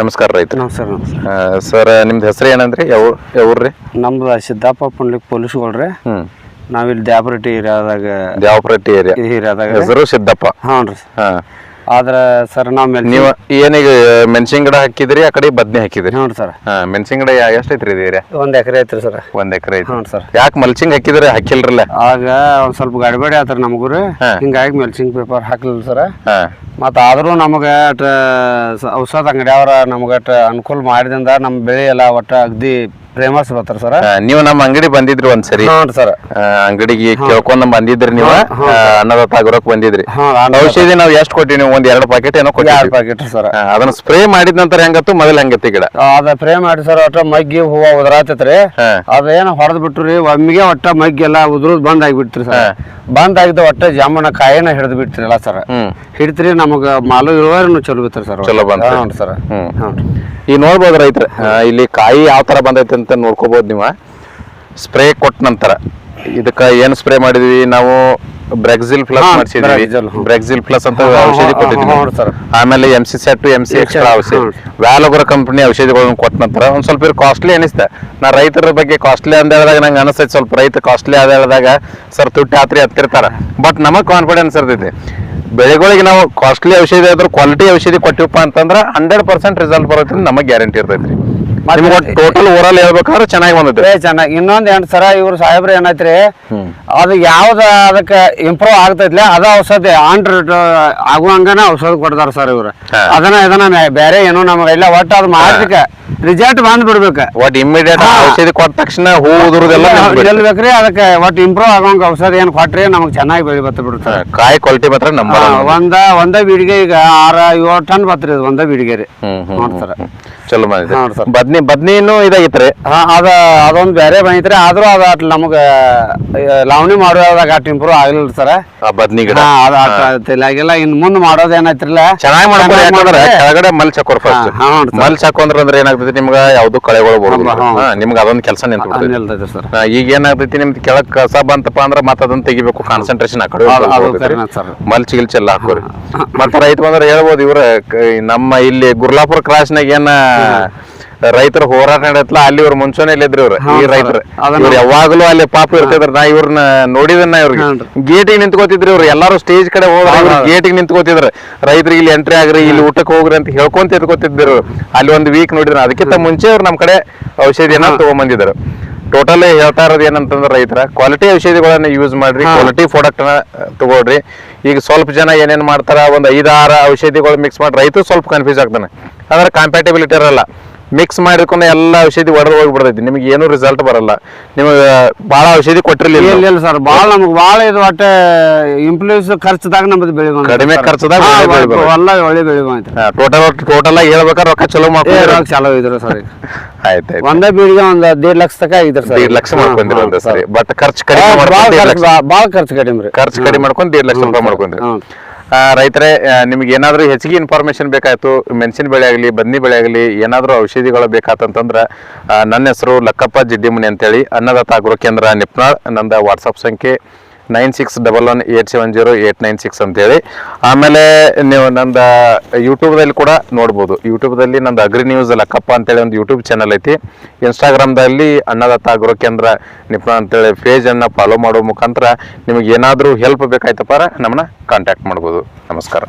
ನಮಸ್ಕಾರ ರೈತ ನಮಸ್ಕಾರ ನಮಸ್ಕಾರ. ಸರ್ ನಿಮ್ದು ಹೆಸರು ಏನಂದ್ರಿ? ಯಾವ ಯಾವ್ರಿ ನಮ್ದು ಸಿದ್ದಪ್ಪ ಪುಂಡ್ಲಿಕ್ ಪೊಲೀಸ್ಗಳ್ರಿ ಹ್ಞೂ ನಾವಿಲ್ಲಿ ದ್ಯಾಪರಟ್ಟಿ ಏರಿಯಾದಾಗ ದ್ಯಾಪರಟ್ಟಿ ಏರಿಯಾ. ಏರಿಯಾದಾಗ ಹೆಸರು ಸಿದ್ದಪ್ಪ. ಹ್ಞೂ ರೀ. ಹಾ. ಆದ್ರೆ ಸರ್ ನಾವು ಮೇಲೆ ನೀವು ಏನೀಗ ಮೆಣಸಿನ ಗಿಡ ಹಾಕಿದ್ರಿ ಆ ಕಡೆ ಬದ್ನೆ ಹಾಕಿದ್ರಿ? ಹ್ಞೂ ರೀ ಸರ್. ಹಾ ಮೆಣಸಿನ ಗಿಡ ಎಷ್ಟು ಐತ್ರಿ ಇದು ಏರಿಯಾ? ಒಂದು ಎಕರೆ ಐತ್ರಿ ಸರ್. ಒಂದ್ ಎಕರೆ ಐತಿ ಹ್ಞೂ ಸರ್. ಯಾಕೆ ಮಲ್ಚಿಂಗ್ ಹಾಕಿದ್ರಿ? ಹಾಕಿಲ್ರಲ್ಲ? ಆಗ ಒಂದು ಸ್ವಲ್ಪ ಗಡಬಡಿ ಆತ್ರಿ ನಮಗೂ ಹಿಂಗಾಗಿ ಮೆಲ್ಸಿಂಗ್ ಪೇಪರ್ ಹಾಕ್ಲಿಲ್ಲ ಸರ್. ಹಾ. ಮತ್ತು ಆದರೂ ನಮಗೆ ಔಷಧ ಅಂಗಡಿಯವ್ರ ನಮ್ಗೆ ಅಟ್ ಅನುಕೂಲ ಮಾಡಿದಿಂದ ನಮ್ಮ ಬೆಳೆ ಎಲ್ಲ ಒಟ್ಟು ಅಗ್ದಿ ಫೇಮಸ್ ಬರ್ತಾರ ಸರ್? ನೀವು ನಮ್ಮ ಅಂಗಡಿ ಬಂದಿದ್ರಿ ಒಂದ್ಸರಿ ಸರಿ. ಸರ್. ಅಂಗಡಿಗೆ ಕೇಳ್ಕೊಂಡ್ ಬಂದಿದ್ರಿ ನೀವು. ಅನ್ನದಾತ ಆಗಿರೋಕ್ ಬಂದಿದ್ರಿ. ಔಷಧಿ ನಾವು ಎಷ್ಟು ಕೊಟ್ಟಿವಿ ನೀವು? ಒಂದ್ ಎರಡು ಪ್ಯಾಕೆಟ್ ಏನೋ ಎರಡು ಪ್ಯಾಕೆಟ್ ಸರ್. ಅದನ್ನ ಸ್ಪ್ರೇ ಮಾಡಿದ ನಂತರ ಹೆಂಗತ್ತು? ಮೊದಲ ಹೆಂಗತ್ತಿ ಗಿಡ? ಅದ ಸ್ಪ್ರೇ ಮಾಡಿ ಸರ್ ಒಟ್ಟ ಮಗ್ಗಿ ಹೂವ ಉದರಾತೈತ್ರಿ. ಅದೇನ ಹೊಡೆದ್ ಬಿಟ್ರು ರೀ ಒಮ್ಮಿಗೆ ಒಟ್ಟ ಮಗ್ಗಿ ಎಲ್ಲ ಉದ್ರದ್ ಬಂದ್ ಆಗ್ಬಿಟ್ರಿ ಸರ್. ಬಂದ್ ಆಗಿದ್ದ ಒಟ್ಟ ಜಾಮೂನ ಕಾಯಿನ ಹಿಡಿದು ಬಿಟ್ರಿ ಅಲ್ಲ ಸರ್ ಹಿಡಿತ್ರಿ ನಮಗ ಮಾಲು ಇಳುವರಿನು ಚಲೋ ಬಿತ್ರಿ ಸರ್. ಚಲೋ ಸರ್. ಈ ನೋಡ್ಬೋದು ರೈತರ ಇಲ್ಲಿ ಕಾಯಿ ಯಾವ ತರ ಬಂದೈತೆ ಅಂತ ನೋಡ್ಕೋಬಹುದು ನೀವು. ಸ್ಪ್ರೇ ಕೊಟ್ಟ ನಂತರ. ಇದಕ್ಕೆ ಏನ್ ಸ್ಪ್ರೇ ಮಾಡಿದ್ವಿ? ನಾವು ಬ್ರೆಕ್ಸಿಲ್ ಪ್ಲಸ್ ಮಾಡಿಸಿದ್ವಿ. ಬ್ರೆಕ್ಸಿಲ್ ಪ್ಲಸ್ ಅಂತ ಔಷಧಿ ಕೊಟ್ಟಿದ್ವಿ. ಆಮೇಲೆ M C set M C extra ಔಷಧಿ. ವ್ಯಾಲೋಗರ ಕಂಪನಿ ಔಷಧಿಗಳನ್ನು ಕೊಟ್ಟ ನಂತರ ಒಂದ್ ಸ್ವಲ್ಪ ಕಾಸ್ಟ್ಲಿ ಅನಿಸ್ತ. ನಾ ರೈತರ ಬಗ್ಗೆ ಕಾಸ್ಟ್ಲಿ ಅಂತ ಹೇಳಿದಾಗ ನಂಗೆ ಅನಿಸ್ತೈತೆ. ಸ್ವಲ್ಪ ರೈತ ಕಾಸ್ಟ್ಲಿ ಆದ ಹೇಳಿದಾಗ ಸರ್ ತುಟ್ಟಿ ಆತ್ರಿ ಹತ್ತಿರ್ತಾರ ಬಟ್ ನಮಗ್ ಕಾನ್ಫಿಡೆನ್ಸ್ ಇರ್ತೈತಿ. ಬೆಳೆಗಳಿಗೆ ನಾವು ಕಾಸ್ಟ್ಲಿ ಔಷಧಿ ಆದ್ರೂ ಕ್ವಾಲಿಟಿ ಔಷಧಿ ಕೊಟ್ಟಿವಪ್ಪ ಅಂತಂದ್ರೆ ಹಂಡ್ರೆಡ್ ಪರ್ಸೆಂಟ್ ರಿಸಲ್ಟ್ ಬರುತ್ತೆ ನಮಗೆ ಗ್ಯಾರಂಟಿ ಇರ್ತೈತ್ರಿ. ನಿಮ್ಗೆ ಟೋಟಲ್ ಓವರಾಲ್ ಹೇಳ್ಬೇಕಾದ್ರೆ ಚೆನ್ನಾಗಿ ಬಂದೈತೆ. ಏ ಚೆನ್ನಾಗಿ. ಇನ್ನೊಂದ್ ಎಂಟು ಸರ ಇವ್ರು ಸಾಹೇಬ್ರ ಏನೈತ್ರಿ ಅದು ಯಾವ್ದ ಅದಕ್ಕ ಇಂಪ್ರೂವ್ ಆಗ್ತೈತ್ಲೆ ಅದ ಔಷಧಿ ಆಂಡ್ರೆಡ್ ಆಗುವಂಗನ ಔಷಧ ಕೊಡ್ತಾರ ಸರ್ ಇವ್ರು. ಅದನ್ನ ಇದನ್ನ ಬೇರೆ ಏನೋ ನಮಗ ಇಲ್ಲ. ಒಟ್ಟು ಅದು ಮಾಡ್ಲಿಕ್ಕೆ ರಿಸಲ್ಟ್ ಬಂದ್ ಬಿಡ್ಬೇಕು ಒಟ್ ಇಮಿಡಿಯೇಟ್ ಔಷಧಿ ಕೊಟ್ಟ ತಕ್ಷಣ ಹೂ ಉದುರುದೆಲ್ಲ ಅದಕ್ಕೆ ಒಟ್ಟು ಇಂಪ್ರೂವ್ ಆಗೋಂಗ ಔಷಧ ಏನು ಕೊಟ್ರಿ ನಮಗೆ ಚೆನ್ನಾಗಿ ಬೆಳಿ ಬತ್ತ ಬಿಡ್ತಾರೆ ಕಾಯಿ ಕ್ವಾಲಿಟಿ ಮಾತ್ರ ನಮ್ಮ ಒಂದ ಒಂದ ಬೀಡಿಗೆ ಈಗ ಆರ ಏಳು ಟನ್ ಬತ್ರಿ ಒಂದ ಬೀಡಿಗೆ ರೀ. ಹ್ಮ್ ಹ್ಮ್ ನೋಡ್ ಸರ್ ಚಲೋ ಬಂದಿದೆ. ಬದ್ನಿ ಬದ್ನಿನೂ ಇದಾಗಿತ್ರಿ. ಹಾ ಅದ ಅದೊಂದು ಬೇರೆ ಬಂದಿತ್ರಿ. ಆದ್ರೂ ಅದ ಅಟ್ ನಮಗ ಲಾವಣಿ ಮಾಡೋದಾಗ ಅಟ್ ಇಂಪ್ರೂವ್ ಆಗಿಲ್ಲ ಸರ್. ಆ ಬದ್ನಿ ಗಿಡ. ಹಾ ಅದ ಅಟ್ ತಲೆಯಾಗಿಲ್ಲ ಇನ್ ಮುಂದ್ ಮಾಡೋದ್ ಏನೈತ್ರಿಲ್ಲ ಚೆನ್ನಾಗಿ ಯಾಕಂದ್ರೆ ಕೆಳಗಡೆ ಮಲ್ಚ್ ಹಾಕೋರ್ ಫಸ್ಟ್ ಹಾ. ಮಲ್ಚ್ ಹಾಕೊಂಡ್ರ ಅಂದ್ರೆ ಏನಾಗ್ತೈತಿ? ನಿಮ್ಗ ಯಾವ್ದು ಕಳೆಗಳು ಬರೋದಿಲ್ಲ. ಹಾ. ಹಾ, ನಿಮ್ಗ ಅದೊಂದ್ ಕೆಲಸ ನಿಂತು ಬಿಡ್ತೈತಿ ನಿಲ್ತೈತಿ ಸರ್. ಈಗ ಏನಾಗ್ತೈತಿ? ನಿಮ್ದು ಕೆಳಗ್ ಕಸ ಬಂತಪ್ಪ ಅಂದ್ರೆ ಮತ್ತೆ ಅದನ್ನ ತೆಗಿಬೇಕು. ಕಾನ್ಸಂಟ್ರೇಷನ್ ಆ ಕಡೆ ಅದು- ಅದು ಕರೆನ ಸರ್. ಮಲ್ಚ್ ಗಿಲ್ಚ್ ಎಲ್ಲ ಹಾಕೋರಿ ಮತ್ತೆ ರೈತ ಬಂದ್ರೆ ಹೇಳ್ಬೋದು ಇವ್ರ ಕ- ನಮ್ಮ ಇಲ್ಲಿ ಗುರ್ಲಾಪುರ ಕ್ರಾಸ್ನಾಗ ಏನ ರೈತರ ಹೋರಾಟ ನಡೆಯತ್ಲ ಅಲ್ಲಿ ಇವ್ರ ಮುಂಚೆನೆ ಇಲ್ಲಿದ್ರಿ ಇವ್ರು ಈ ರೈತರ. ಇವ್ರು ಯಾವಾಗ್ಲೂ ಅಲ್ಲಿ ಪಾಪ ಇರ್ತಿದ್ರ ನಾ ಇವ್ರನ್ನ ನೋಡಿದನ್ನ ಇವ್ರಿಗೆ. ಗೇಟಿಗೆ ನಿಂತ್ಕೋತಿದ್ರಿ ಇವ್ರು ಎಲ್ಲಾರು ಸ್ಟೇಜ್ ಕಡೆ ಹೋಗ್ರಿ ಗೇಟ್ ಹೌದು. ಗೇಟಿಗೆ ನಿಂತ್ಕೋತಿದ್ರು. ರೈತರಿಗೆ ಇಲ್ಲಿ ಎಂಟ್ರಿ ಆಗ್ರಿ ಇಲ್ಲಿ ಊಟಕ್ಕೆ ಹೋಗ್ರಿ ಅಂತ ಹೇಳ್ಕೊಂತ ಎತ್ಕೋತಿದ್ರು ಅಲ್ಲಿ ಒಂದು ವೀಕ್ ನೋಡಿದ್ರು ಅದಕ್ಕಿಂತ ಮುಂಚೆ ಅವ್ರು ನಮ್ ಕಡೆ ಔಷಧಿಯನ್ನ ತಗೊಂಬಂದಿದ್ರು. ಟೋಟಲ್ ಹೇಳ್ತಾ ಇರೋದು ಏನಂತಂದ್ರೆ ರೈತರ ಕ್ವಾಲಿಟಿ ಔಷಧಿಗಳನ್ನ ಯೂಸ್ ಮಾಡ್ರಿ ಕ್ವಾಲಿಟಿ ಪ್ರಾಡಕ್ಟ್ನ ತಗೊಳ್ರಿ. ಈಗ ಸ್ವಲ್ಪ ಜನ ಏನೇನ್ ಮಾಡ್ತಾರ ಒಂದ್ ಐದಾರು ಔಷಧಿಗಳು ಮಿಕ್ಸ್ ಮಾಡಿ ರೈತರು ಸ್ವಲ್ಪ ಕನ್ಫ್ಯೂಸ್ ಆಗ್ತಾನೆ. ಅಂದ್ರೆ ಕಾಂಪ್ಯಾಟಿಬಿಲಿಟಿ ಇರಲ್ಲ. ಮಿಕ್ಸ್ ಮಾಡಿಕೊಂಡು ಎಲ್ಲ ಔಷಧಿ ಹೊಡೆದು ಹೋಗ್ಬಿಡ್ತೈತಿ. ನಿಮ್ಗೆ ಏನು ರಿಸಲ್ಟ್ ಬರಲ್ಲ. ನಿಮಗೆ ಭಾಳ ಔಷಧಿ ಕೊಟ್ಟಿರ್ಲಿಲ್ಲ ಇಲ್ಲ ಇಲ್ಲ ಸರ್. ಭಾಳ ನಮ್ಗೆ ಭಾಳ ಇದು ಒಟ್ಟೆ ಇಂಪ್ಲೂಸ್ ಖರ್ಚದಾಗ ನಮ್ದು ಬೆಳಿಗ್ ಬಂದ ಕಡಿಮೆ ಖರ್ಚದಾಗ ಬೆಳಿಗ್. ಎಲ್ಲ ಒಳ್ಳೆ ಬೆಳಿ ಬಂತ ಟೋಟಲ್ ಟೋಟಲ್ ಆಗಿ ಹೇಳ್ಬೇಕಾದ್ರೆ ರೊಕ್ಕ ಚಲೋ ಮಾಡ್ಕೊಂಡ್ರೆ ಚಲೋ ಇದ್ರು ಸರ್ ಆಯ್ತು ಒಂದೇ ಬೀಳಿಗೆ ಒಂದ್ ದೇಡ್ ಲಕ್ಷ ತಕ ಇದ್ರು ಸರ್. ದೇಡ್ ಲಕ್ಷ ಮಾಡ್ಕೊಂಡಿರೋದು ಸರಿ. ಬಟ್ ಖರ್ಚು ಕಡಿಮೆ ಮಾಡ್ಕೊಂಡು ಭಾಳ ಖರ್ಚು ಕಡಿಮೆ ರೀ. ಖರ್ಚು ಕಡಿಮೆ ಮಾಡ್ಕೊಂಡು ದೇಡ್ ಲಕ್ಷ ರೂಪಾಯಿ ಮಾಡ್ಕೊಂಡ್ರಿ ರೈತರೇ ನಿಮ್ಗೆ ಏನಾದರೂ ಹೆಚ್ಚಿಗೆ ಇನ್ಫಾರ್ಮೇಷನ್ ಬೇಕಾಯಿತು, ಮೆಣಸಿನ ಬೆಳೆ ಆಗಲಿ, ಬದ್ನಿ ಬೆಳೆ ಆಗಲಿ, ಏನಾದರೂ ಔಷಧಿಗಳು ಬೇಕಾತಂತಂದ್ರೆ ನನ್ನ ಹೆಸರು ಲಕ್ಕಪ್ಪ ಜಿಡ್ಡಿಮುನಿ ಅಂತೇಳಿ, ಅನ್ನದಾತ ಅಗ್ರೋ ಕೇಂದ್ರ ನಿಪ್ನಾಳ್, ನಂದ ವಾಟ್ಸಪ್ ಸಂಖ್ಯೆ nine six double one eight seven zero eight nine six ಅಂತೇಳಿ. ಆಮೇಲೆ ನೀವು ನಂದು ಯೂಟ್ಯೂಬ್ದಲ್ಲಿ ಕೂಡ ನೋಡ್ಬೋದು. ಯೂಟ್ಯೂಬ್ದಲ್ಲಿ ನಂದು ಅಗ್ರಿ ನ್ಯೂಸ್ ಲಕ್ಕಪ್ಪ ಅಂತೇಳಿ ಒಂದು ಯೂಟ್ಯೂಬ್ ಚಾನಲ್ ಐತಿ. ಇನ್ಸ್ಟಾಗ್ರಾಮ್ದಲ್ಲಿ ಅನ್ನದಾತ ಅಗ್ರೋ ಕೇಂದ್ರ, ನಿಪ್ಪ ಅಂತೇಳಿ ಪೇಜನ್ನು ಫಾಲೋ ಮಾಡೋ ಮುಖಾಂತರ ನಿಮಗೆ ಏನಾದರೂ ಹೆಲ್ಪ್ ಬೇಕಾಯ್ತಪ್ಪ ನಮ್ಮನ್ನ ಕಾಂಟ್ಯಾಕ್ಟ್ ಮಾಡ್ಬೋದು. ನಮಸ್ಕಾರ.